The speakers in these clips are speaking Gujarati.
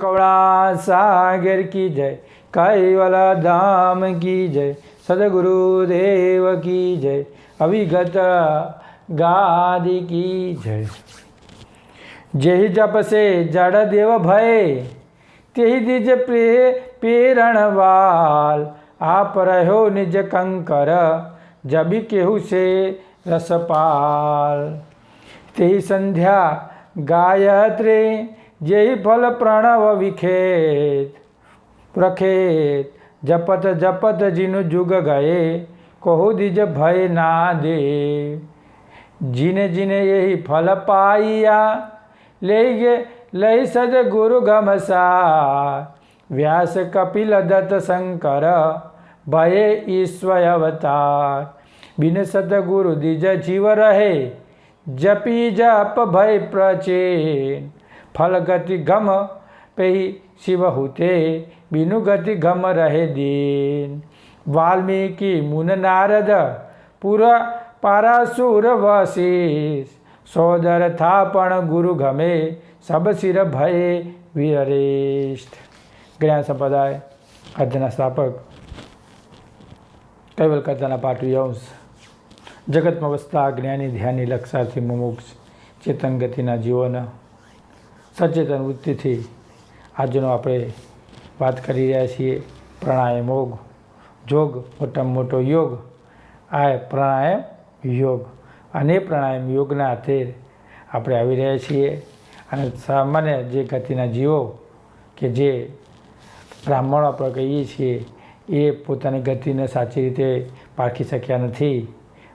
કવળા સાગર કી જય કૈવલા ધામ કી જય સદગુરુદેવ કી જય અવિગત ગાદી કી જય જેહી જપસે જડ દેવ ભય તેહી દિજ પ્રે પેરણવાલ આપ રહ્યો નિજ કંકર જબી કેહુ છે રસપાલ તેહી સંધ્યા ગાયત્રી જેહી ફલ પ્રણવ વિખેત, પ્રખેત, જપત જપત જીનું જુગ ગયે, કહુ દિજ ભય ના દે જીને જીને યહી ફલ પાઈયા લઈ ગે લઈ સજ ગુરુ ગમસા. વ્યાસ કપિલ દત્ત શંકર, ભયે ઈશ્વર અવતાર. બિન સદગુરુ દિજ જીવ રહે, જપી જપ ભય પ્રચેન. ફલ ગતિ ગમ પૈ શિવ હુતે બિનુ ગતિ ગમ રહે દીન. વાલ્મીકી મુન નારદ પુર પારાસુર વશીષ. સોદર થા પણ ગુરુ ગમે સબ શિર ભયે વિહરેષ્ઠ. જ્ઞાન સંપ્રદાય અર્ધના સ્થાપક, કૈવલ કથાના પાઠવી અંશ જગતમાં વસતા જ્ઞાની ધ્યાની લક્ષાર્થી મુમુક્ષ ચેતન ગતિના જીવોના સચેતન વૃત્તિથી આજનો આપણે વાત કરી રહ્યા છીએ પ્રાણાયામ યોગ. જોગ, મોટામાં મોટો યોગ. આ પ્રાણાયામ યોગ. અને પ્રાણાયામ યોગના હાથે આપણે આવી રહ્યા છીએ. અને સામાન્ય જે ગતિના જીવો કે જે બ્રાહ્મણો આપણે કહીએ છીએ, એ પોતાની ગતિને સાચી રીતે પારખી શક્યા નથી.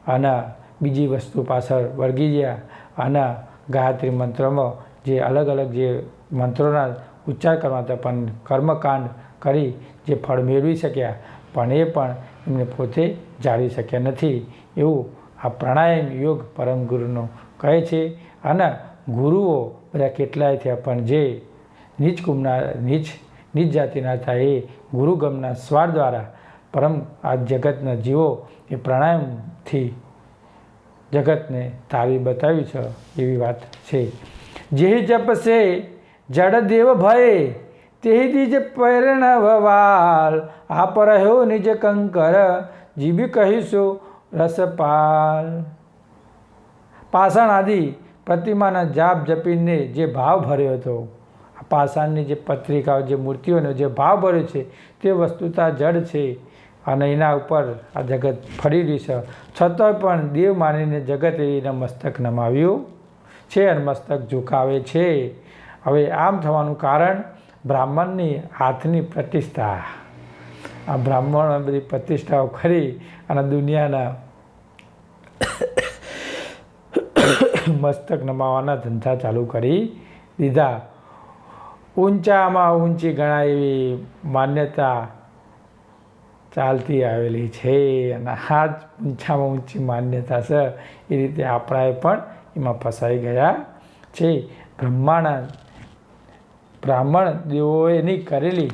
અને બીજી વસ્તુ પાછળ વળગી ગયા. અને ગાયત્રી મંત્રમાં જે અલગ અલગ જે મંત્રોના ઉચ્ચાર કરવા હતા, પણ કર્મકાંડ કરી જે ફળ મેળવી શક્યા, પણ એ પણ એમને પોતે જાળવી શક્યા નથી. એવું આ પ્રાણાયામ યોગ પરમ ગુરુનો કહે છે. અને ગુરુઓ બધા કેટલાય થયા, પણ જે નીચ કુમના, નીચ નીચ જાતિના હતા, એ ગુરુગમના સ્વાર દ્વારા પરમ આ જગતના જીવો એ પ્રાણાયામથી જગતને તાવી બતાવ્યું છે એવી વાત છે. જે જપસે જડ દેવ ભય, તેહી દીજ પ્રેરણવાલ આપ રહ્યો નિજ કંકર જીબી કહીશું રસપાલ. પાષાણ આદિ પ્રતિમાના જાપ જપીને જે ભાવ ભર્યો હતો, આ પાષાણની જે પત્રિકાઓ, જે મૂર્તિઓનો જે ભાવ ભર્યો છે, તે વસ્તુતા જડ છે. અને એના ઉપર આ જગત ફરી રહ્યું છે. છતાંય પણ દેવ માનીને જગત એના મસ્તક નમાવ્યું છે અને મસ્તક ઝુકાવે છે. હવે આમ થવાનું કારણ બ્રાહ્મણની હાથની પ્રતિષ્ઠા. આ બ્રાહ્મણ બધી પ્રતિષ્ઠાઓ ખરી અને દુનિયાના મસ્તક નમાવાના ધંધા ચાલુ કરી દીધા. ઊંચામાં ઊંચી ગણાય એવી માન્યતા ચાલતી આવેલી છે અને આ જ ઊંચામાં ઊંચી માન્યતા છે. એ રીતે આપણાએ પણ એમાં ફસાઈ ગયા છે. બ્રહ્માંડ બ્રાહ્મણ દેવોએની કરેલી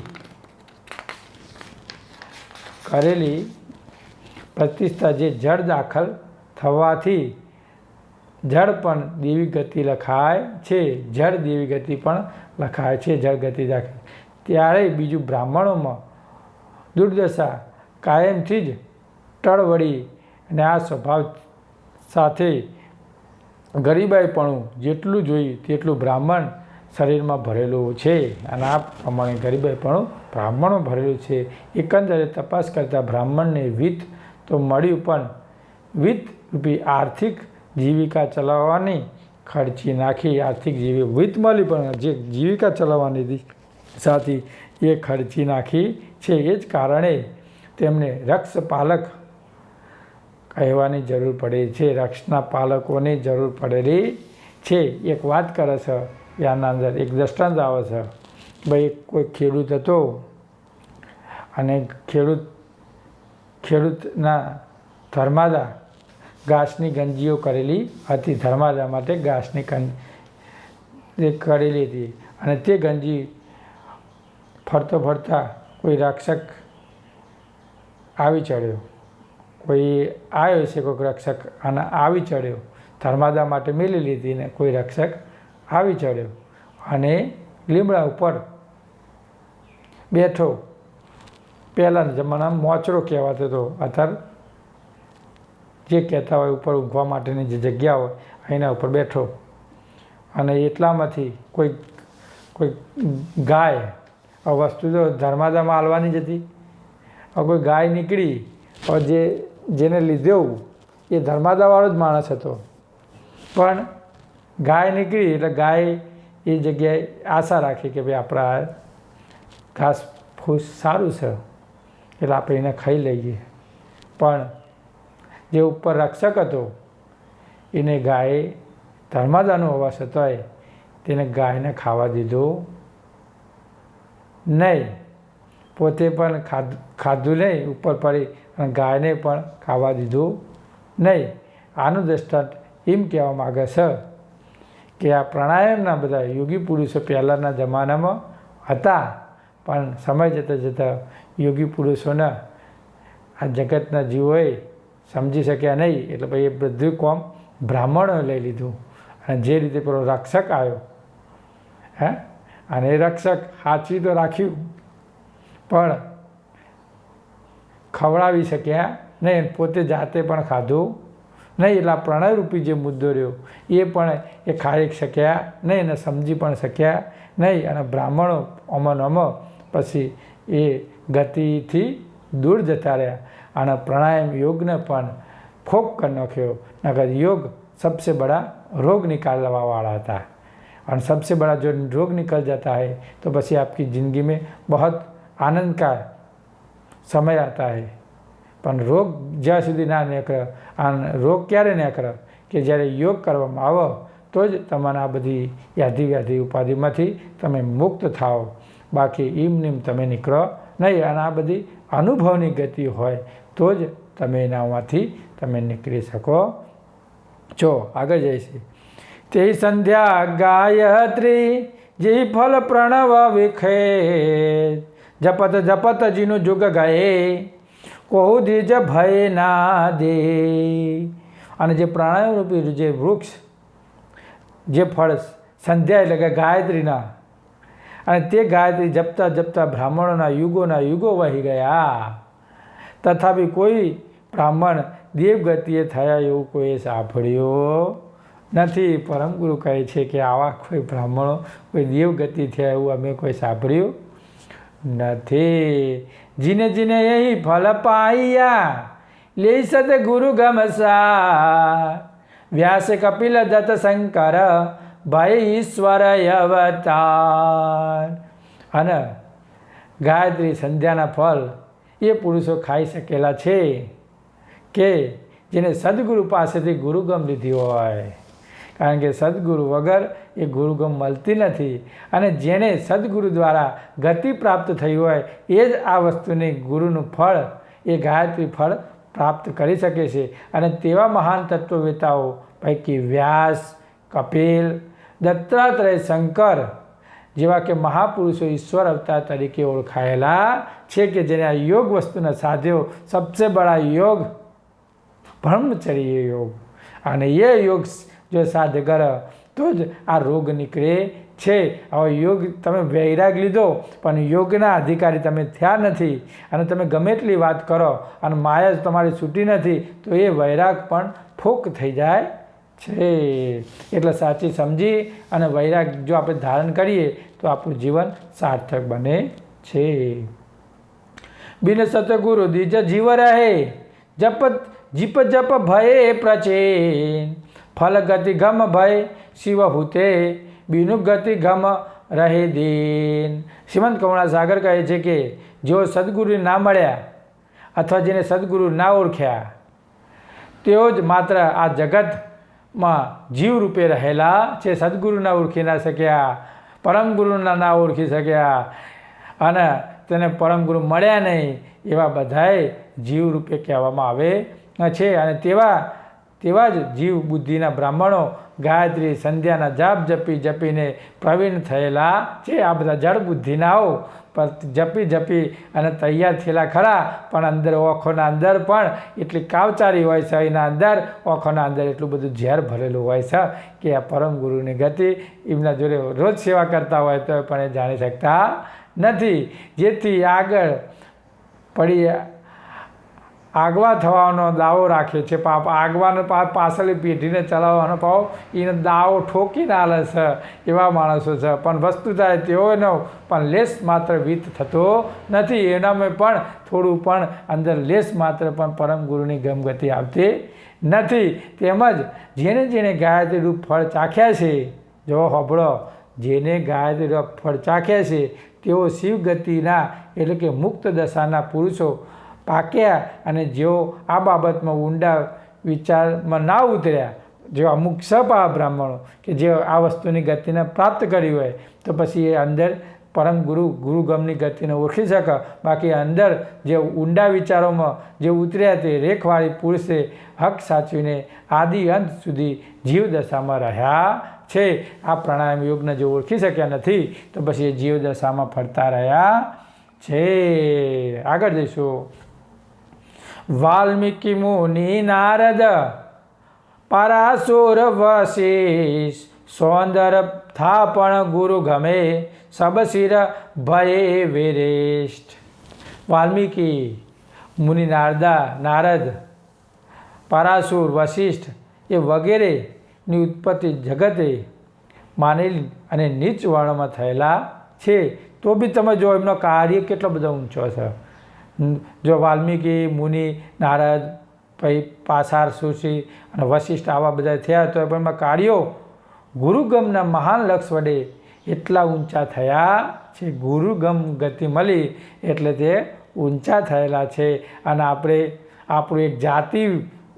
કરેલી પ્રતિષ્ઠા જે જળ દાખલ થવાથી જળ પણ દેવી ગતિ લખાય છે. જળ દેવી ગતિ પણ લખાય છે, જળ ગતિ દાખલ. ત્યારે બીજું બ્રાહ્મણોમાં દુર્દશા કાયમથી જ ટળવળી અને આ સ્વભાવ સાથે ગરીબાઈપણું જેટલું જોઈએ તેટલું બ્રાહ્મણ શરીરમાં ભરેલું છે. અને આ પ્રમાણે ગરીબાઈપણું બ્રાહ્મણો ભરેલું છે. એકંદરે તપાસ કરતાં બ્રાહ્મણને વિત તો મળ્યું પણ. વિત રૂપી આર્થિક જીવિકા ચલાવવાની ખર્ચી નાખી આર્થિક જીવી વિત મળી પણ જે જીવિકા ચલાવવાની સાથે એ ખર્ચી નાખી છે. એ જ કારણે તેમને રક્ષ પાલક કહેવાની જરૂર પડે છે. રક્ષના પાલકોની જરૂર પડેલી છે. એક વાત કરે છે યાના અંદર. એક દ્રષ્ટાંત આવે છે. ભાઈ કોઈ ખેડૂત હતો અને ખેડૂત, ખેડૂતના ધર્માદા ઘાસની ગંજીઓ કરેલી હતી. ધર્માદા માટે ઘાસની ગંજ કરેલી હતી અને તે ગંજી ફરતો ફરતા કોઈ રક્ષક આવી ચડ્યો. કોઈ આવ્યો છે કોઈક રક્ષક અને આવી ચડ્યો, ધર્માદા માટે મેલી લીધી ને કોઈ રક્ષક આવી ચડ્યો અને લીમડા ઉપર બેઠો. પહેલાંના જમાનામાં મોચરો કહેવાતો હતો. અત્યારે જે કહેતા હોય ઉપર ઊંઘવા માટેની જે જગ્યા હોય, એના ઉપર બેઠો. અને એટલામાંથી કોઈ કોઈ ગાય, આ વસ્તુ તો ધર્માદામાં હાલવાની જ હતી. કોઈ ગાય નીકળી જે જેને લીધેવું એ ધર્માદાવાળો જ માણસ હતો. પણ ગાય નીકળી એટલે ગાય એ જગ્યાએ આશા રાખી કે ભાઈ આપણા ઘાસ ફૂસ સારું છે, એટલે આપણે એને ખાઈ લઈએ. પણ જે ઉપર રક્ષક હતો, એને ગાયે ધર્માદાનો હોવા છતાંય તેને ગાયને ખાવા દીધું નહીં. પોતે પણ ખાધું નહીં, ઉપર પડી અને ગાયને પણ ખાવા દીધું નહીં. આનું દ્રષ્ટાંત એમ કહેવા માગે છે કે આ પ્રાણાયામના બધા યોગી પુરુષો પહેલાંના જમાનામાં હતા, પણ સમય જતાં જતાં યોગી પુરુષોના આ જગતના જીવોએ સમજી શક્યા નહીં. એટલે પછી એ બધું કોમ બ્રાહ્મણોએ લઈ લીધું અને જે રીતે પેલો રક્ષક આવ્યો, હે? અને એ રક્ષક સાચવી તો રાખ્યું, પણ ખવડાવી શક્યા નહીં પોતે જાતે પણ ખાધું નહીં એટલે આ પ્રણયરૂપી જે મુદ્દો રહ્યો એ પણ એ ખાઈ શક્યા નહીં અને સમજી પણ શક્યા નહીં અને બ્રાહ્મણો અમન અમ પછી એ ગતિથી દૂર જતા રહ્યા અને પ્રાણાયામ યોગને પણ ફોક કરી નાખ્યો નગર યોગ सबसे बड़ा रोग निकालवा वाला था और सबसे बड़ा जो रोग निकल जाता है तो बस ये आपकी ज़िंदगी में बहुत आनंद का સમય આતા હે. પણ રોગ જ્યાં સુધી ના નીકળે આ રોગ ક્યારે નીકળે કે જ્યારે યોગ કરવામાં આવો, તો જ તમારા બધી યાદી વ્યાધિ ઉપાધિમાંથી તમે મુક્ત થાઓ. બાકી ઈમ નીમ તમે નીકળો નહીં. અને આ બધી અનુભવની ગતિ હોય, તો જ તમે એનામાંથી તમે નીકળી શકો. છો આગળ જઈશું. તે સંધ્યા ગાયત્રી, જે ફલ પ્રણવ વિખેત જપત જપત જીનું જુગ ગયે, કહુ દ્વિજ ભય ના દે. અને જે પ્રાણાયામ રૂપી જે વૃક્ષ, જે ફળ સંધ્યા એટલે કે ગાયત્રીના, અને તે ગાયત્રી જપતા જપતા બ્રાહ્મણોના યુગોના યુગો વહી ગયા. તથાપી કોઈ બ્રાહ્મણ દેવગતિએ થયા એવું કોઈ સાંભળ્યો નથી. પરમ ગુરુ કહે છે કે આવા કોઈ બ્રાહ્મણો કોઈ દેવગતિ થયા એવું અમે કોઈ સાંભળ્યું નથી। જીને જીને એ ફલ પાયા લે સત ગુરુ ગમસા વ્યાસ કપિલ દત્ત શંકર, ભય ઈશ્વર અવતાર. અને ગાયત્રી સંધ્યાના ફળ એ પુરુષો ખાઈ શકેલા છે કે જેને સદગુરુ પાસેથી ગુરુગમ લીધી હોય. કારણ કે સદગુરુ વગર એ ગુરુગમ મળતી નથી. અને જેને સદગુરુ દ્વારા ગતિ પ્રાપ્ત થઈ હોય, એ જ આ વસ્તુને ગુરુનું ફળ, એ ગાયત્રી ફળ પ્રાપ્ત કરી શકે છે. અને તેવા મહાન તત્વવેતાઓ પૈકી વ્યાસ, કપિલ, દત્તાત્રેય શંકર જેવા કે મહાપુરુષો ઈશ્વર અવતાર તરીકે ઓળખાયેલા છે કે જેને આ યોગ વસ્તુના સાધ્યો સબસે બડા યોગ બ્રહ્મચર્ય યોગ. અને એ યોગ જો સાધ્ય કર તો જ આ રોગ નીકળે છે. હવે યોગ તમે વૈરાગ લીધો, પણ યોગના અધિકારી તમે થયા નથી. અને તમે ગમે એટલી વાત કરો, અને માયા જ તમારી છૂટી નથી, તો એ વૈરાગ પણ ફોક થઈ જાય છે. એટલે સાચી સમજી અને વૈરાગ જો આપણે ધારણ કરીએ, તો આપણું જીવન સાર્થક બને છે. બિન સતગુરુ દીજ જીવ રહે. જપ જીપ જપ ભયે પ્રચેન. ફલ ગતિ ગમ ભય શિવ હુતે બીનુ ગતિ ગમ રહે દીન. શ્રીમંત કમળા સાગર કહે છે કે જેઓ સદગુરુ ના મળ્યા અથવા જેને સદગુરુ ના ઓળખ્યા, તેઓ જ માત્ર આ જગતમાં જીવ રૂપે રહેલા છે. સદગુરુના ઓળખી ના શક્યા પરમ ગુરુના ના ઓળખી શક્યા અને તેને પરમ ગુરુ મળ્યા નહીં એવા બધાએ જીવ રૂપે કહેવામાં આવે છે. અને તેવા તેવા જ જીવ બુદ્ધિના બ્રાહ્મણો ગાયત્રી, સંધ્યાના જાપ જપી જપીને પ્રવીણ થયેલા છે. આ બધા જળ બુદ્ધિનાઓ. પર જપી જપી અને તૈયાર થયેલા ખરા, પણ અંદર ઓખોના અંદર પણ એટલી કાવચારી હોય છે, એના અંદર ઓખોના અંદર એટલું બધું ઝેર ભરેલું હોય છે કે આ પરમ ગુરુની ગતિ એમના જોડે રોજ સેવા કરતા હોય તો પણ એ જાણી શકતા નથી. જેથી આગળ પડી આગવા થવાનો દાવો રાખે છે. પાપ આગવાનો પાપ પાછળની પેઢીને ચલાવવાનો પાવ, એને દાવો ઠોકીને આલે છે એવા માણસો છે. પણ વસ્તુ થાય તેઓનો પણ લેસ માત્ર વિત થતો નથી. એનામાં પણ થોડું પણ અંદર લેસ માત્ર પણ પરમ ગુરુની ગમગતિ આવતી નથી. તેમજ જેને જેને ગાયત્રી રૂપ ફળ ચાખ્યા છે, જો હબળો, જેને ગાયત્રી રૂપ ફળ ચાખ્યા છે, તેઓ શિવગતિના એટલે કે મુક્ત દશાના પુરુષો પાક્યા અને જેઓ આ બાબતમાં ઊંડા વિચારમાં ના ઉતર્યા જો અમુક સપા બ્રાહ્મણો કે જે આ વસ્તુની ગતિને પ્રાપ્ત કરી હોય, તો પછી એ અંદર પરમ ગુરુ ગુરુગમની ગતિને ઓળખી શકે. બાકી અંદર જે ઊંડા વિચારોમાં જે ઉતર્યા તે રેખવાળી પુરુષે હક સાચવીને આદિ અંત સુધી જીવદશામાં રહ્યા છે. આ પ્રાણાયામ યોગને જે ઓળખી શક્યા નથી, તો પછી એ જીવદશામાં ફરતા રહ્યા છે. આગળ જઈશું. વાલ્મીકી મુનિ નારદ, પરાસુર વશિષ, સૌંદર થાપણ ગુરુ ગમે સબશિર ભયે વિરેષ્ઠ વાલ્મીકી મુનિ નારદા, નારદ, પરાસુર વશિષ્ઠ એ વગેરેની ઉત્પત્તિ જગતે માનેલી અને નીચ વર્ણમાં થયેલા છે. તો બી તમે જો એમનો કાર્ય કેટલો બધો ઊંચો છે. જો વાલ્મીકી, મુનિ, નારદ, પછી પાસાર, સુશી અને વશિષ્ઠ આવા બધા થયા તો પણ એમાં કાર્યો ગુરુગમના મહાન લક્ષ વડે એટલા ઊંચા થયા છે. ગુરુગમ ગતિ મળી એટલે તે ઊંચા થયેલા છે. અને આપણે, આપણું એક જાતિ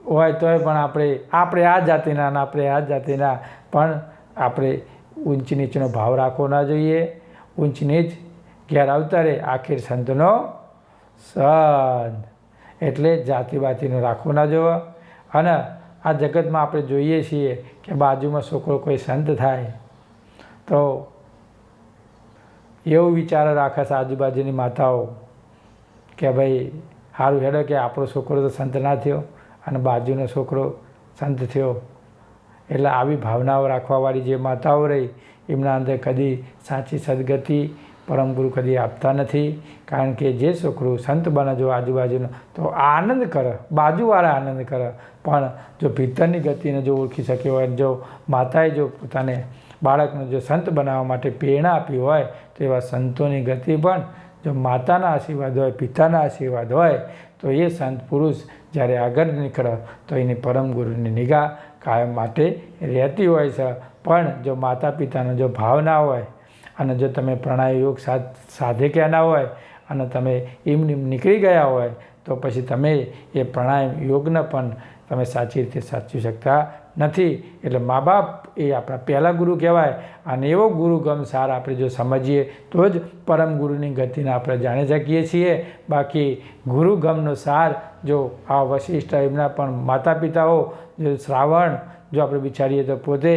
હોય તોય પણ આપણે આપણે આ જાતિના અને આપણે આ જાતિના પણ આપણે ઊંચ નીચનો ભાવ રાખવો ના જોઈએ. ઊંચ નીચ ઘેર અવતારે આખીર સંતનો સંત એટલે જાતિ રાખવું ના જોવા. અને આ જગતમાં આપણે જોઈએ છીએ કે બાજુમાં છોકરો કોઈ સંત થાય, તો એવો વિચાર રાખે છે આજુબાજુની માતાઓ કે ભાઈ સારું હેડો કે આપણો છોકરો તો સંત ના થયો અને બાજુનો છોકરો સંત થયો. એટલે આવી ભાવનાઓ રાખવાવાળી જે માતાઓ રહી, એમના અંદર કદી સાચી સદગતિ પરમ ગુરુ કદી આપતા નથી. કારણ કે જે છોકરું સંત બને જો આજુબાજુનો, તો આનંદ કરે, બાજુવાળા આનંદ કરે. પણ જો ભીતરની ગતિને જો ઓળખી શક્યો હોય, જો માતાએ જો પોતાને બાળકને જો સંત બનાવવા માટે પ્રેરણા આપી હોય, તો એવા સંતોની ગતિ પણ જો માતાના આશીર્વાદ હોય, પિતાના આશીર્વાદ હોય, તો એ સંત પુરુષ જ્યારે આગળ નીકળે, તો એની પરમ ગુરુની નિગાહ કાયમ માટે રહેતી હોય છે. પણ જો માતા પિતાનો જો ભાવ ના હોય અને જો તમે પ્રાણાયામ યોગ સાધે ના હોય અને તમે એમ નીકળી ગયા હોય, તો પછી તમે એ પ્રાણાયામ યોગને પણ તમે સાચી રીતે સાચવી શકતા નથી. એટલે મા બાપ એ આપણા પહેલાં ગુરુ કહેવાય અને એવો ગુરુગમ સાર આપણે જો સમજીએ, તો જ પરમ ગુરુની ગતિને આપણે જાણી શકીએ છીએ. બાકી ગુરુગમનો સાર જો આ વશિષ્ઠ એમના પણ માતા પિતાઓ જો શ્રાવણ જો આપણે વિચારીએ તો પોતે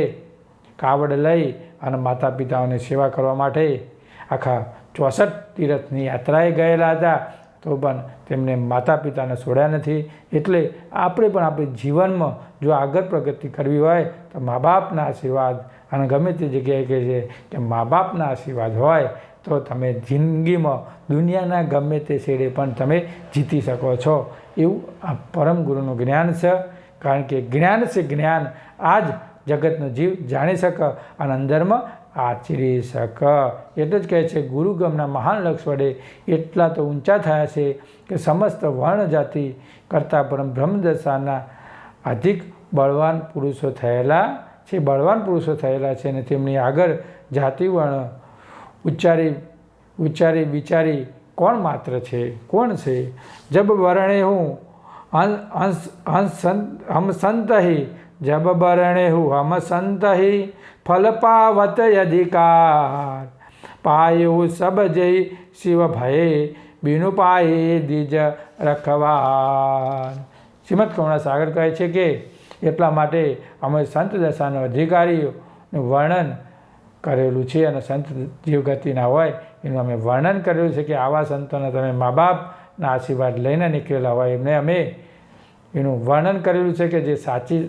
કાવડ લઈ અને માતા પિતાઓની સેવા કરવા માટે આખા ચોસઠ તીરથની યાત્રાએ ગયેલા હતા. તો પણ તેમને માતા પિતાને છોડ્યા નથી. એટલે આપણે પણ આપણી જીવનમાં જો આગળ પ્રગતિ કરવી હોય, તો મા બાપના આશીર્વાદ અને ગમે તે જગ્યાએ કહે છે કે મા બાપના આશીર્વાદ હોય, તો તમે જિંદગીમાં દુનિયાના ગમે તે શેડે પણ તમે જીતી શકો છો. એવું આ પરમ ગુરુનું જ્ઞાન છે. કારણ કે જ્ઞાન છે જ્ઞાન. આ જ જગતનો જીવ જાણી શક અને અંદરમાં આચરી શક એટલે જ કહે છે ગુરુગમના મહાન લક્ષ વડે એટલા તો ઊંચા થયા છે કે સમસ્ત વર્ણ જાતિ કરતાં પણ બ્રહ્મદશાના અધિક બળવાન પુરુષો થયેલા છે, બળવાન પુરુષો થયેલા છે અને તેમની આગળ જાતિ વર્ણ ઉચ્ચારી ઉચ્ચારી, વિચારી કોણ માત્ર છે? કોણ છે? જબ વર્ણે હું હંસ હંસ હમ સંત હિ જબ બરણે હુહમ સંત હિ ફલ પાવત અધિકાર પાયુ સબ જય શિવ ભયે બીનું પાયે દીજ રખવાન. શ્રીમદ કરુણા સાગર કહે છે કે એટલા માટે અમે સંત દશાનો અધિકારીઓનું વર્ણન કરેલું છે અને સંત જીવગતિના હોય એનું અમે વર્ણન કરેલું છે કે આવા સંતોને તમે મા બાપના આશીર્વાદ લઈને નીકળેલા હોય એમને અમે એનું વર્ણન કરેલું છે કે જે સાચી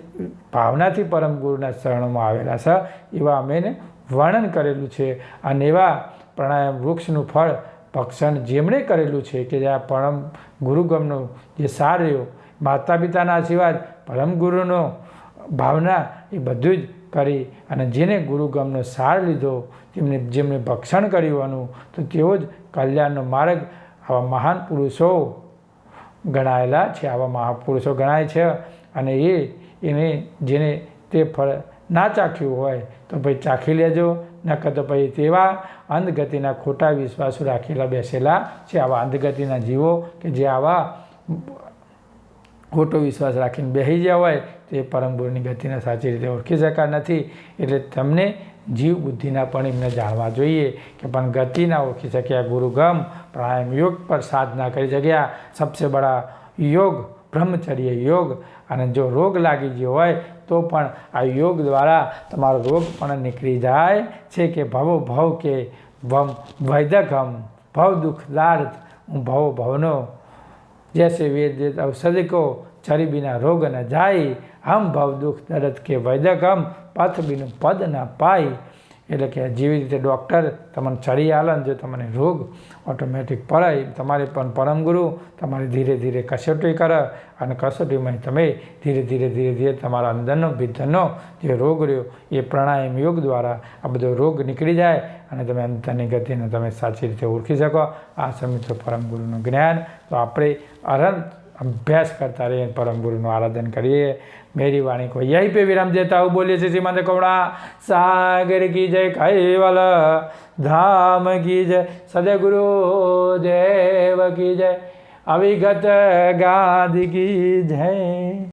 ભાવનાથી પરમ ગુરુના શરણોમાં આવેલા છે, એવા અમે એને વર્ણન કરેલું છે. અને એવા પ્રાણાયામ વૃક્ષનું ફળ ભક્ષણ જેમણે કરેલું છે કે જે આ પરમ ગુરુગમનો જે સાર રહ્યો માતા પિતાના આશીર્વાદ, પરમ ગુરુનો ભાવના એ બધું જ કરી અને જેને ગુરુગમનો સાર લીધો તેમને જેમણે ભક્ષણ કર્યું તો તેઓ જ કલ્યાણનો માર્ગ આવા મહાન પુરુષો ગણાયેલા છે. આવા મહાપુરુષો ગણાય છે અને એ એને જેને તે ફળ ના ચાખ્યું હોય તો ભાઈ ચાખી લેજો. નકર તો પછી તેવા અંધગતિના ખોટા વિશ્વાસો રાખેલા બેસેલા છે. આવા અંધગતિના જીવો કે જે આવા ખોટો વિશ્વાસ રાખીને બેસી ગયા હોય તે પરમ ગુરુની ગતિને સાચી રીતે ઓળખી શકતા નથી. એટલે તમને જીવ બુદ્ધિના પણ એમને જાણવા જોઈએ કે પણ ગતિના ઓળખી શક્યા. ગુરુગમ પ્રાણાયામ યોગ પર સાધના કરી શક્યા. સબસે બડા યોગ, બ્રહ્મચર્ય યોગ. અને જો રોગ લાગી ગયો હોય તો પણ આ યોગ દ્વારા તમારો રોગ પણ નીકળી જાય છે કે ભવો ભવ કે ભમ વૈદકમ ભવ દુઃખદાર્થ હું ભવો ભવનો. જૈસે વેદ વેદ ઔષધિકો ચરીબીના રોગ ન જાય. હમ ભાવ દુઃખ દર્દ કે વૈદકમ પથ બિનું પદ ન પાય. એટલે કે જેવી રીતે ડૉક્ટર તમને ચડી આલે ને જો તમને રોગ ઓટોમેટિક પડે તમારે પણ પરમ ગુરુ, તમારી ધીરે ધીરે કસોટી કરે અને કસોટીમાં તમે ધીરે ધીરે ધીરે ધીરે તમારા અંદરનો, ભીતરનો જે રોગ રહ્યો એ પ્રાણાયામ યોગ દ્વારા આ બધો રોગ નીકળી જાય અને તમે અંતરની ગતિને તમે સાચી રીતે ઓળખી શકો. આ સમિત્ર પરમ ગુરુનું જ્ઞાન. તો આપણે અરંત અભ્યાસ કરતા રહીએ, પરમ ગુરુનું આરાધન કરીએ. મેરી વાણી કોઈ યહી પે વિરામ દેતા હું બોલીએ છીએ શ્રીમંત કવડા સાગર કી જય કૈવલ, ધામ કી જય, સદગુરુ દેવ કી જય, અવિગત ગાદ કી જય.